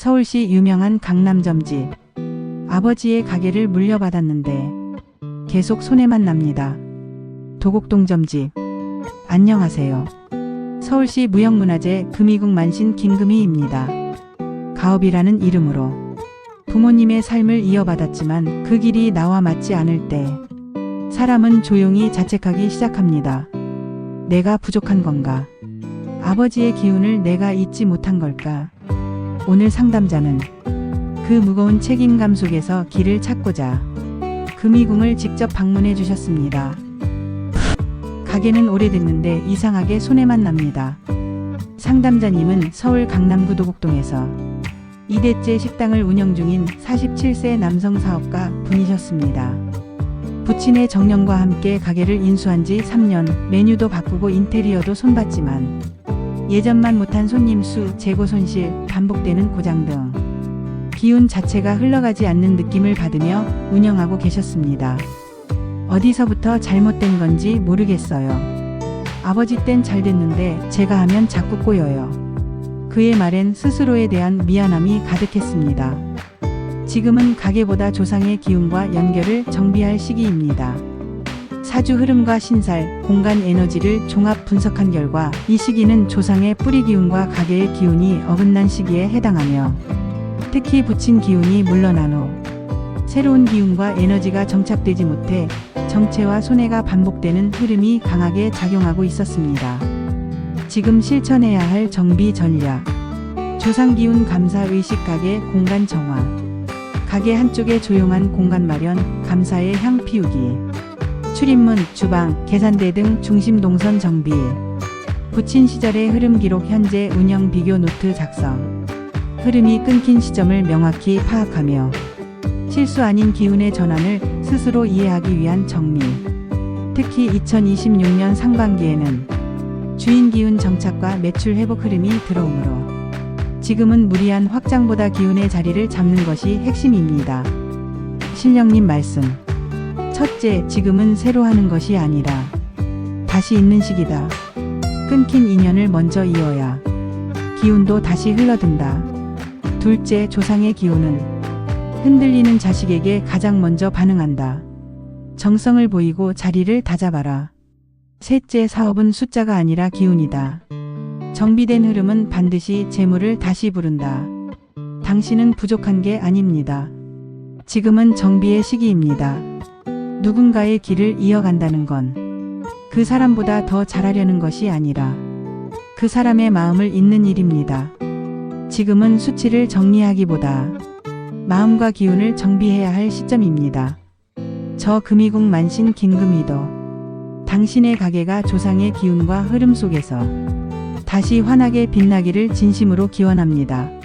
서울시 유명한 강남점집. 아버지의 가게를 물려받았는데 계속 손해만 납니다. 도곡동 점집. 안녕하세요. 서울시 무형문화재 금이국 만신 김금희입니다. 가업이라는 이름으로 부모님의 삶을 이어받았지만 그 길이 나와 맞지 않을 때 사람은 조용히 자책하기 시작합니다. 내가 부족한 건가? 아버지의 기운을 내가 잊지 못한 걸까? 오늘 상담자는 그 무거운 책임감 속에서 길을 찾고자 금이궁을 직접 방문해 주셨습니다. 가게는 오래됐는데 이상하게 손해만 납니다. 상담자님은 서울 강남구 도곡동에서 2대째 식당을 운영 중인 47세 남성 사업가 분이셨습니다. 부친의 정년과 함께 가게를 인수한 지 3년, 메뉴도 바꾸고 인테리어도 손봤지만 예전만 못한 손님 수, 재고 손실, 반복되는 고장 등 기운 자체가 흘러가지 않는 느낌을 받으며 운영하고 계셨습니다. 어디서부터 잘못된 건지 모르겠어요. 아버지 땐 잘 됐는데 제가 하면 자꾸 꼬여요. 그의 말엔 스스로에 대한 미안함이 가득했습니다. 지금은 가게보다 조상의 기운과 연결을 정비할 시기입니다. 사주 흐름과 신살, 공간 에너지를 종합 분석한 결과 이 시기는 조상의 뿌리 기운과 가게의 기운이 어긋난 시기에 해당하며 특히 붙인 기운이 물러난 후 새로운 기운과 에너지가 정착되지 못해 정체와 손해가 반복되는 흐름이 강하게 작용하고 있었습니다. 지금 실천해야 할 정비 전략. 조상 기운 감사 의식 가게 공간 정화. 가게 한쪽에 조용한 공간 마련, 감사의 향 피우기. 출입문, 주방, 계산대 등 중심 동선 정비. 붙인 시절의 흐름 기록 현재 운영 비교 노트 작성. 흐름이 끊긴 시점을 명확히 파악하며 실수 아닌 기운의 전환을 스스로 이해하기 위한 정리. 특히 2026년 상반기에는 주인 기운 정착과 매출 회복 흐름이 들어오므로 지금은 무리한 확장보다 기운의 자리를 잡는 것이 핵심입니다. 신령님 말씀. 첫째, 지금은 새로 하는 것이 아니라 다시 있는 시기다. 끊긴 인연을 먼저 이어야 기운도 다시 흘러든다. 둘째, 조상의 기운은 흔들리는 자식에게 가장 먼저 반응한다. 정성을 보이고 자리를 다잡아라. 셋째, 사업은 숫자가 아니라 기운이다. 정비된 흐름은 반드시 재물을 다시 부른다. 당신은 부족한 게 아닙니다. 지금은 정비의 시기입니다. 누군가의 길을 이어간다는 건 그 사람보다 더 잘하려는 것이 아니라 그 사람의 마음을 잇는 일입니다. 지금은 수치를 정리하기보다 마음과 기운을 정비해야 할 시점입니다. 저 금이국 만신 김금이도 당신의 가게가 조상의 기운과 흐름 속에서 다시 환하게 빛나기를 진심으로 기원합니다.